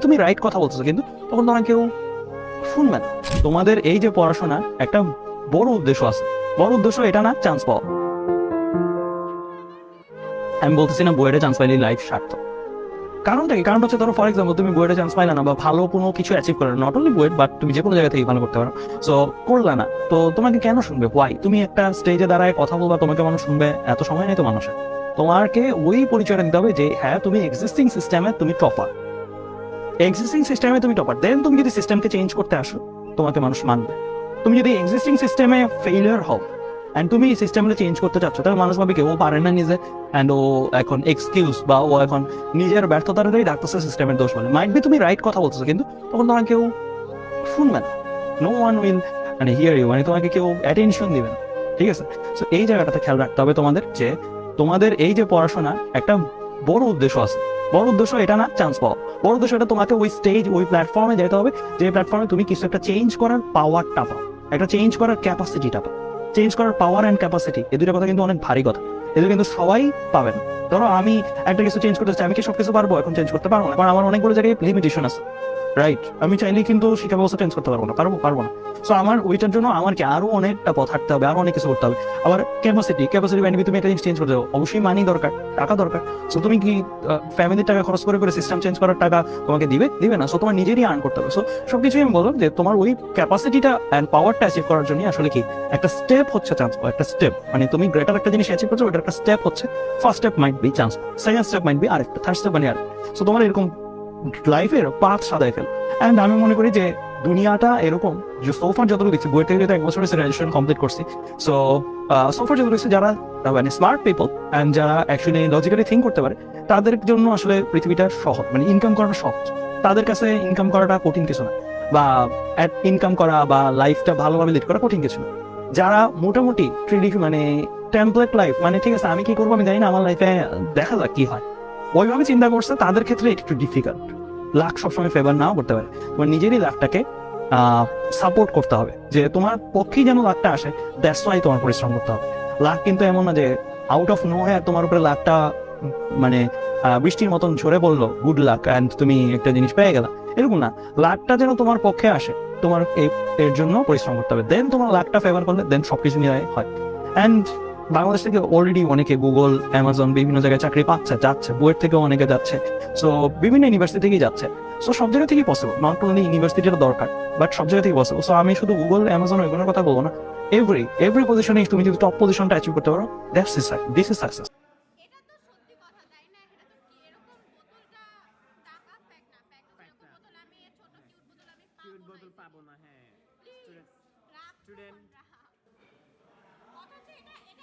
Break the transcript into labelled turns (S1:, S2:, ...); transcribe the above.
S1: তুমি রাইট কথা বলছো কিন্তু তখন কেউ শুনবে না। তোমাদের এই যে পড়াশোনা, একটা বড় উদ্দেশ্য আছে। বড় উদ্দেশ্য এটা না চান্স পাওয়া। আমি বলতেছি না চান্স পাইলে লাইফ কারণটা কি? কারণ হচ্ছে, ধরো ফর এক্সাম্পল তুমি চান্স না, বা ভালো কোনো কিছু অ্যাচিভ নট অনলি বইয়ের বাট তুমি যে কোনো জায়গা থেকে ভালো করতে পারো। সো করলা না। তো তোমাকে কেন শুনবে? ওয়াই তুমি একটা স্টেজে দাঁড়ায় কথা বলবা, তোমাকে মানুষ শুনবে, এত সময় নেই তো মানুষের। তোমাকে ওই পরিচয়টা দিতে হবে যে হ্যাঁ তুমি এক্সিস্টিং সিস্টেমে তুমি টপার এক্সিস্টিং সিস্টেমে তুমি টপার দেন তুমি যদি সিস্টেমকে চেঞ্জ করতে আসো, তোমাকে মানুষ মানবে। তুমি যদি এক্সিস্টিং সিস্টেমে ফেলিয়ার হও অ্যান্ড তুমি সিস্টেমটা চেঞ্জ করতে চাচ্ছ, তাহলে মানুষ ভাবে কি, ও পারে না নিজে অ্যান্ড ও এখন এক্সকিউজ বা ও এখন নিজের ব্যর্থতাটাই ডাকতেছে সিস্টেমের দোষ বলে। মাইট বি তুমি রাইট কথা বলছো কিন্তু তখন তোমার কেউ শুনবে না। নো ওয়ান উইল মানে হিয়ার ইউ মানে তোমাকে কেউ অ্যাটেনশন দিবে না। ঠিক আছে? তো এই জায়গাটাতে খেয়াল রাখতে হবে তোমাদের যে, তোমাদের এই যে পড়াশোনা একটা বড় উদ্দেশ্য আছে। বড় উদ্দেশ্য এটা না চান্স পাওয়া। বড় উদ্দেশ্য এটা তোমাকে ওই স্টেজ ওই প্ল্যাটফর্মে যেতে হবে, যে প্ল্যাটফর্মে তুমি কিছু একটা চেঞ্জ করার পাওয়ারটা পাও। একটা চেঞ্জ করার ক্যাপাসিটিটা পাও। চেঞ্জ করার পাওয়ার অ্যান্ড ক্যাপাসিটি এই দুটো কথা কিন্তু অনেক ভারী কথা। এদের কিন্তু সবাই পাবেন ধরো আমি একটা কিছু চেঞ্জ করতে চাই, আমি কি সবকিছু পারব? এখন চেঞ্জ করতে পারব না। কারণ আমার অনেকগুলো জায়গায় লিমিটেশন আছে। রাইট আমি চাইলেই কিন্তু শিক্ষা ব্যবস্থা চেঞ্জ করতে পারব না, পারব পারব না। সো আমার, ওইটার জন্য আমার কি আরও অনেকটা পথ হাঁটতে হবে, আরও অনেক কিছু করতে হবে। আবার ক্যাপাসিটি ক্যাপাসিটি মানে তুমি একটা জিনিস চেঞ্জ করতে অবশ্যই মানি দরকার, টাকা দরকার। সো তুমি কি ফ্যামিলির টাকা খরচ করে করে সিস্টেম চেঞ্জ করার টাকা তোমাকে দিবে? দিবে না। সো তোমার নিজেরই আর্ন করতে হবে। সো সবকিছুই আমি বললাম যে তোমার ওই ক্যাপাসিটিটা অ্যান্ড পাওয়ারটা অ্যাচিভ করার জন্য আসলে কি, একটা স্টেপ হচ্ছে চান্স পাওয়া, একটা স্টেপ মানে তুমি গ্রেটার একটা জিনিস অ্যাচিভ করছ ওটা একটা স্টেপ হচ্ছে first step might be chance second step might be আরেকটা থার্ড স্টেপ মানে আর সো তোমার এরকম লাইফের পাথ সাদায় ফেল। অ্যান্ড আমি মনে করি যে দুনিয়াটা এরকম যে সোফার যতটুকু দেখছি বই থেকে এক বছরের গ্রাজুয়েশন কমপ্লিট করছি সো সোফার যতটুকু দেখছি যারা মানে স্মার্ট পিপল অ্যান্ড যারা অ্যাকচুয়ালি লজিক্যালি থিঙ্ক করতে পারে, তাদের জন্য আসলে পৃথিবীটা সহজ মানে ইনকাম করাটা সহজ। তাদের কাছে ইনকাম করাটা কঠিন কিছু না, বা ইনকাম করা বা লাইফটা ভালোভাবে লিড করা কঠিন কিছু না। যারা মোটামুটি ট্রেডিক মানে টেমপ্লেট লাইফ মানে ঠিক আছে, আমি কি করব আমি জানি না, আমার লাইফে দেখা যাক কি হয়। ওইভাবে চিন্তা করছে, তাদের ক্ষেত্রে একটু ডিফিকাল্ট লাখ সবসময় ফেভার নাও করতে পারে। তোমার নিজেরই লাখটাকে সাপোর্ট করতে হবে। যে তোমার পক্ষেই যেন লাখটা আসে দ্যাটস ওয়াই তোমার পরিশ্রম করতে হবে। লাখ কিন্তু এমন না যে আউট অফ নো হ্যাঁ তোমার উপরে লাখটা মানে বৃষ্টির মতন ঝরে পড়ল গুড লাক অ্যান্ড তুমি একটা জিনিস পেয়ে গেলা। এরকম না। লাখটা যেন তোমার পক্ষে আসে, তোমার এর জন্য পরিশ্রম করতে হবে। দেন তোমার লাখটা ফেভার করলে দেন সবকিছু নিয়ে হয়। অ্যান্ড বাংলাদেশ থেকে অলরেডি অনেকে গুগল অ্যামাজন বিভিন্ন জায়গায় চাকরি পাচ্ছে যাচ্ছে বইয়ের থেকেও অনেকে যাচ্ছে সো বিভিন্ন ইউনিভার্সিটি থেকেই যাচ্ছে সো সব জায়গা থেকেই পসিবল নট অনলি ইউনিভার্সিটির দরকার বাট সব জায়গা থেকে পসিবল সো আমি শুধু গুগল অ্যামাজন ওইগুলোর কথা বলব না এভরি এভরি পজিশনে তুমি যদি টপ পজিশনটা অ্যাচিভ করতে পারো that's is this is success
S2: হ্যাঁ